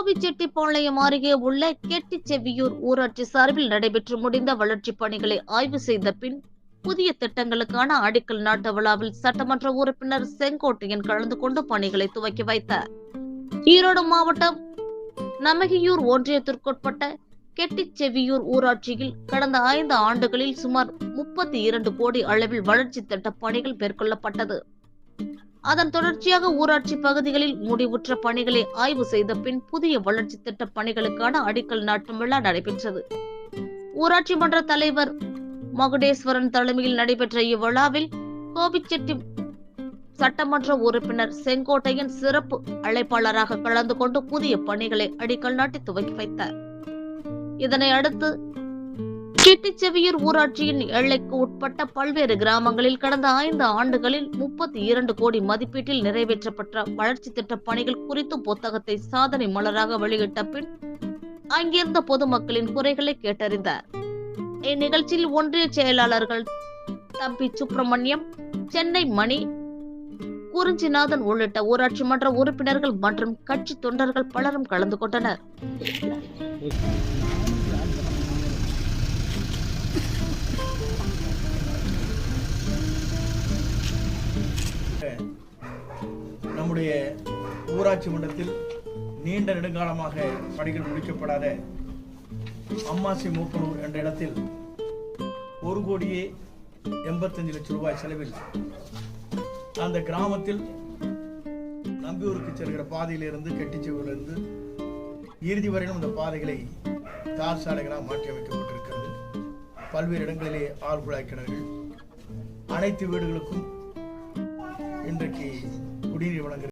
கோபிச்செட்டிப்பாளையம் அருகே உள்ள கெட்டிச்செவியூர் ஊராட்சி சார்பில் நடைபெற்று முடிந்த வளர்ச்சிப் பணிகளை ஆய்வு செய்த பின் புதிய திட்டங்களுக்கான அடிக்கல் நாட்டு விழாவில் சட்டமன்ற உறுப்பினர் செங்கோட்டையன் கலந்து கொண்டு பணிகளை துவக்கி வைத்தார். ஈரோடு மாவட்டம் நமகியூர் ஒன்றியத்திற்குட்பட்ட கெட்டிச்செவியூர் ஊராட்சியில் கடந்த ஐந்து ஆண்டுகளில் சுமார் முப்பத்தி இரண்டு கோடி அளவில் வளர்ச்சி திட்ட பணிகள் மேற்கொள்ளப்பட்டது. அதன் தொடர்ச்சியாக ஊராட்சி பகுதிகளில் முடிவுற்ற பணிகளை ஆய்வு செய்த பின் புதிய வளர்ச்சி திட்ட பணிகளுக்கான அடிக்கல் நாட்டும் விழா நடைபெற்றது. ஊராட்சி மன்ற தலைவர் மகுடேஸ்வரன் தலைமையில் நடைபெற்ற இவ்விழாவில் கோபிச்செட்டி சட்டமன்ற உறுப்பினர் செங்கோட்டையின் சிறப்பு அழைப்பாளராக கலந்து கொண்டு புதிய பணிகளை அடிக்கல் நாட்டி துவக்கி வைத்தார். இதனை அடுத்து சிட்டிச்செவியூர் ஊராட்சியின் எல்லைக்கு உட்பட்ட பல்வேறு கிராமங்களில் கடந்த ஐந்து ஆண்டுகளில் முப்பத்தி இரண்டு கோடி மதிப்பீட்டில் நிறைவேற்றப்பட்ட வளர்ச்சி திட்ட பணிகள் குறித்து புத்தகத்தை சாதனை மலராக வெளியிட்ட பின் அங்கிருந்த பொதுமக்களின் குறைகளை கேட்டறிந்தார். இந்நிகழ்ச்சியில் ஒன்றிய செயலாளர்கள் தம்பி சுப்பிரமணியம் சென்னை மணி குறிஞ்சிநாதன் உள்ளிட்ட ஊராட்சி மன்ற உறுப்பினர்கள் மற்றும் கட்சி தொண்டர்கள் பலரும் கலந்து கொண்டனர். நம்முடைய ஊராட்சி மன்றத்தில் நீண்ட நெடுங்காலமாக பணிகள் முடிக்கப்படாத அம்மாசி மூப்பனூர் என்ற இடத்தில் ஒரு கோடியே எண்பத்தஞ்சு லட்சம் ரூபாய் செலவில் அந்த கிராமத்தில் நம்பியூருக்கு செல்கிற பாதையிலிருந்து கெட்டிச்செவிலிருந்து இறுதி வரையிலும் இந்த பாதைகளை தார் சாலைகளாக மாற்றி அமைக்கப்பட்டிருக்கிறது. பல்வேறு இடங்களிலே ஆழ்குழாய் கிணறுகள் அனைத்து வீடுகளுக்கும் இன்றைக்கு குடிநீர் வழங்குகிறது.